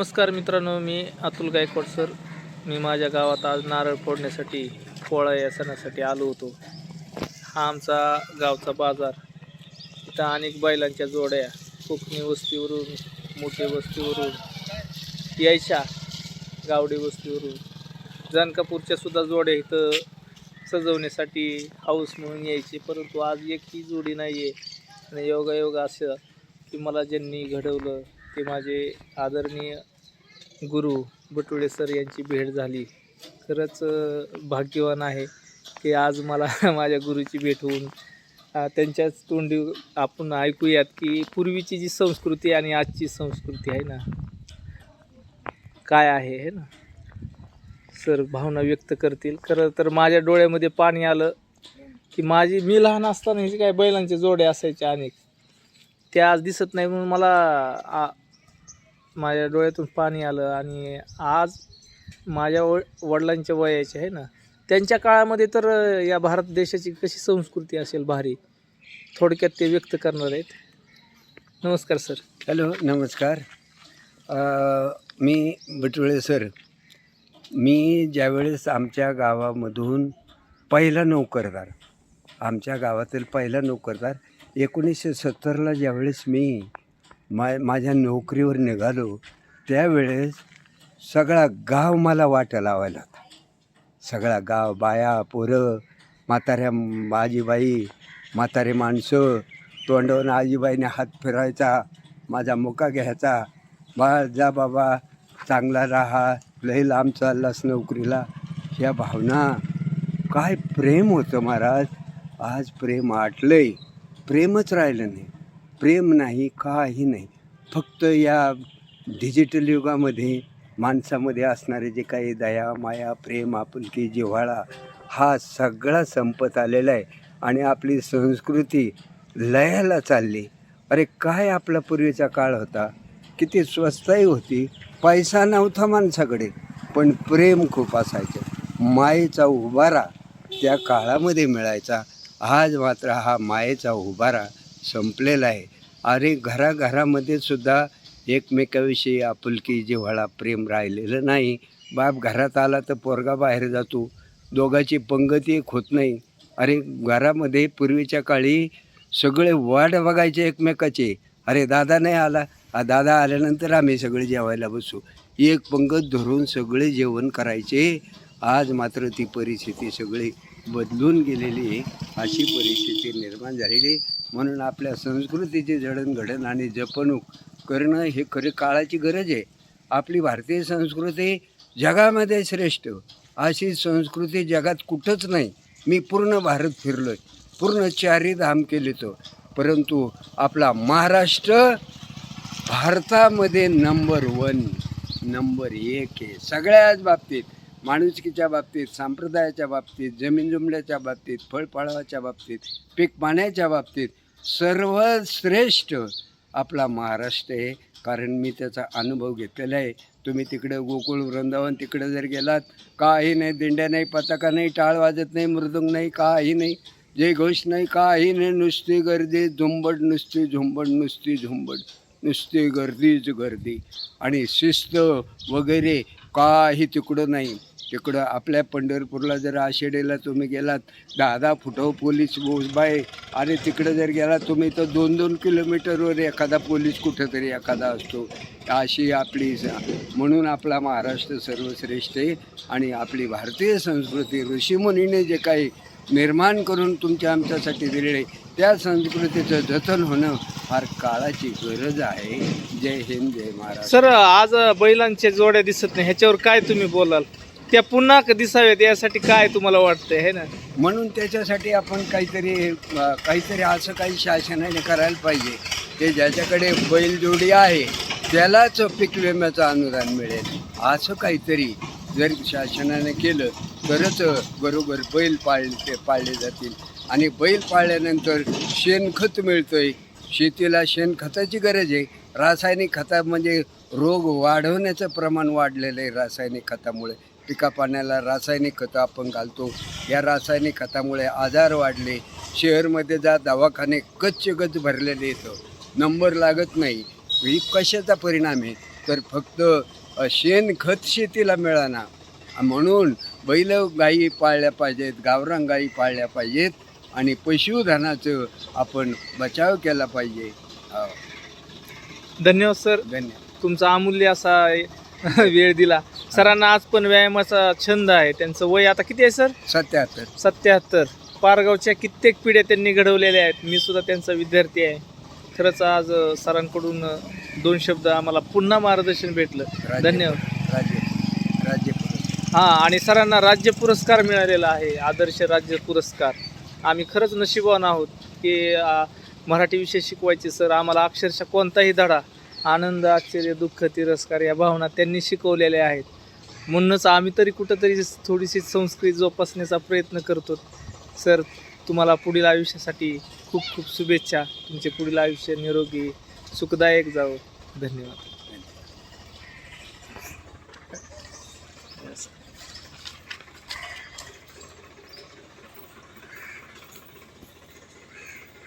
नमस्कार मित्रांनो मी अतुल गायकवाड सर. मी माझ्या गावात आज नारळ फोडण्यासाठी पोळा या सणासाठी आलो होतो. हा आमचा गावचा बाजार. इथं अनेक बैलांच्या जोड्या कोकणी वस्तीवरून मोठे वस्तीवरून यायच्या गावडी वस्तीवरून जानकापूरच्या सुद्धा जोड्या इथं सजवण्यासाठी हाऊस म्हणून यायचे. परंतु आज एकही जोडी नाही आहे आणि योगायोग असं की मला ज्यांनी घडवलं ते माझे आदरणीय गुरु बटुळे सर यांची भेट झाली. खरंच भाग्यवान आहे की आज मला माझ्या गुरुची भेट होऊन त्यांच्याच तोंडी आपण ऐकूयात की पूर्वीची जी संस्कृती आणि आजची संस्कृती आहे ना काय आहे हे ना? सर भावना व्यक्त करतील. खरं तर माझ्या डोळ्यामध्ये पाणी आलं की माझी मी लहान असताना ह्याचे काय बैलांचे जोडे असायचे अनेक. ते आज दिसत नाही म्हणून मला आ, माझ्या डोळ्यातून पाणी आलं आणि आज माझ्या व वडिलांच्या वयाचे आहे ना त्यांच्या काळामध्ये तर या भारत देशाची कशी संस्कृती असेल भारी थोडक्यात ते व्यक्त करणार आहेत. नमस्कार सर. हॅलो नमस्कार. आ, मी बटुळे सर. मी ज्यावेळेस आमच्या गावामधून पहिला नोकरदार आमच्या गावातील पहिला नोकरदार एकोणीसशे सत्तरला ज्यावेळेस मी मा माझ्या नोकरीवर निघालो त्यावेळेस सगळा गाव मला वाटा लावायला होता. सगळा गाव बाया पोरं म्हाताऱ्या आजीबाई म्हातारे माणसं तोंडावरून आजीबाईने हात फिरायचा माझा मुका घ्यायचा बा जा बाबा चांगला राहा लई लांब चाललास नोकरीला. ह्या भावना काय प्रेम होतं महाराज? आज प्रेम आटलंय. प्रेमच राहिलं नाही. प्रेम नाही काही नाही. फक्त या डिजिटल युगामध्ये माणसामध्ये असणारे जे काही दया माया प्रेम आपुलकी जिव्हाळा हा सगळा संपत आलेला आहे. आणि आपली संस्कृती लयाला चालली. अरे काय आपला पूर्वीचा काळ होता? किती स्वस्तही होती. पैसा नव्हता माणसाकडे. पण प्रेम खूप असायचं. मायेचा उभारा त्या काळामध्ये मिळायचा. आज मात्र हा मायेचा उभारा संपलेला आहे. अरे घराघरामध्ये सुद्धा एकमेकाविषयी आपुलकी जिव्हाळा प्रेम राहिलेलं नाही. बाप घरात आला तर पोरगा बाहेर जातो. दोघाची पंगती एक होत नाही. अरे घरामध्ये पूर्वीच्या काळी सगळे वाट बघायचे एकमेकाचे. अरे दादा नाही आला. आ दादा आल्यानंतर आम्ही सगळे जेवायला बसू. एक पंगत धरून सगळे जेवण करायचे. आज मात्र ती परिस्थिती सगळी बदलून गेलेली आहे अशी परिस्थिती निर्माण झालेली आहे. म्हणून आपल्या संस्कृतीची जडणघडण आणि जपणूक करणं हे खरी काळाची गरज आहे. आपली भारतीय संस्कृती जगामध्ये श्रेष्ठ. अशी संस्कृती जगात कुठंच नाही. मी पूर्ण भारत फिरलो आहे पूर्ण चारही धाम केले तो परंतु आपला महाराष्ट्र भारतामध्ये नंबर वन नंबर एक आहे. सगळ्याच बाबतीत माणुसकीच्या बाबतीत संप्रदायाच्या बाबतीत जमीन जुमल्याच्या बाबतीत फळफळाच्या बाबतीत पीक पाण्याच्या बाबतीत सर्वश्रेष्ठ आपला महाराष्ट्र आहे. कारण मी त्याचा अनुभव घेतलेला आहे. तुम्ही तिकडे गोकुळ वृंदावन तिकडे जर गेलात काही नाही दिंड्या नाही पताका नाही टाळ वाजत नाही मृदुंग नाही काही नाही जे घोष नाही काही नाही नुसती गर्दी झुंबड नुसती झुंबड नुसती झुंबड नुसती गर्दीच गर्दी. आणि शिस्त वगैरे काही तिकडं नाही. तिकडं आपल्या पंढरपूरला जर आषाढीला तुम्ही गेलात दहा दहा फुटं पोलीस बोसबाय आणि तिकडं जर गेलात तुम्ही तर दोन दोन किलोमीटरवर एखादा पोलीस कुठंतरी एखादा असतो. अशी आपली म्हणून आपला महाराष्ट्र सर्वश्रेष्ठ आहे आणि आपली भारतीय संस्कृती ऋषीमुनीने जे काही निर्माण करून तुमच्या आमच्यासाठी दिलेले त्या संस्कृतीचं जतन होणं फार काळाची गरज आहे. जय हिंद जय महाराज सर आज बैलांच्या जोड्या दिसत नाही ह्याच्यावर काय तुम्ही बोलाल? त्या पुन्हा क- दिसाव्यात यासाठी काय तुम्हाला वाटतंय हे ना? म्हणून त्याच्यासाठी आपण काहीतरी अ, काहीतरी असं काही शासनाने करायला पाहिजे. ते ज्याच्याकडे बैलजोडी आहे त्यालाच पीक विम्याचं अनुदान मिळेल. असं काहीतरी जर शासनाने केलं तरच बरोबर बैल पाळले ते पाळले जातील. आणि बैल पाळल्यानंतर शेणखत मिळतंय. शेतीला शेणखताची गरज आहे. रासायनिक खता म्हणजे रोग वाढवण्याचं प्रमाण वाढलेलं आहे रासायनिक खतामुळे. पिका पाण्याला रासायनिक खतं आपण घालतो. या रासायनिक खतामुळे आजार वाढले. शहरमध्ये जा दवाखाने गच्च गच्च भरलेले येतं. नंबर लागत नाही. ही कशाचा परिणाम आहे? तर फक्त शेणखत शेतीला मिळाना. म्हणून बैल गायी पाळल्या पाहिजेत गावरान गायी पाळल्या पाहिजेत आणि पशुधनाचं आपण बचाव केला पाहिजे. धन्यवाद सर. धन्यवाद. तुमचा अमूल्य असा वेळ दिला. सरांना आज पण व्यायामाचा छंद आहे. त्यांचं वय आता किती आहे सर? सत्याहत्तर. सत्याहत्तर. पारगावच्या कित्येक पिढ्या त्यांनी घडवलेल्या आहेत. मी सुद्धा त्यांचा विद्यार्थी आहे. खरंच आज सरांकडून दोन शब्द आम्हाला पुन्हा मार्गदर्शन भेटलं. धन्यवाद. राज्य राज्य पुरस्कार. हां आणि सरांना राज्य पुरस्कार मिळालेला आहे. आदर्श राज्य पुरस्कार. आम्ही खरंच नशिबवान आहोत की मराठी विषय शिकवायचे सर. आम्हाला अक्षरशः कोणताही धडा आनंद आश्चर्य दुःख तिरस्कार या भावना त्यांनी शिकवलेल्या आहेत. म्हणूनच आम्ही तरी कुठंतरी थोडीशी संस्कृती जोपासण्याचा प्रयत्न करतो. सर तुम्हाला पुढील आयुष्यासाठी खूप खूप शुभेच्छा. तुमचे पुढील आयुष्य निरोगी सुखदायक जावं. धन्यवाद.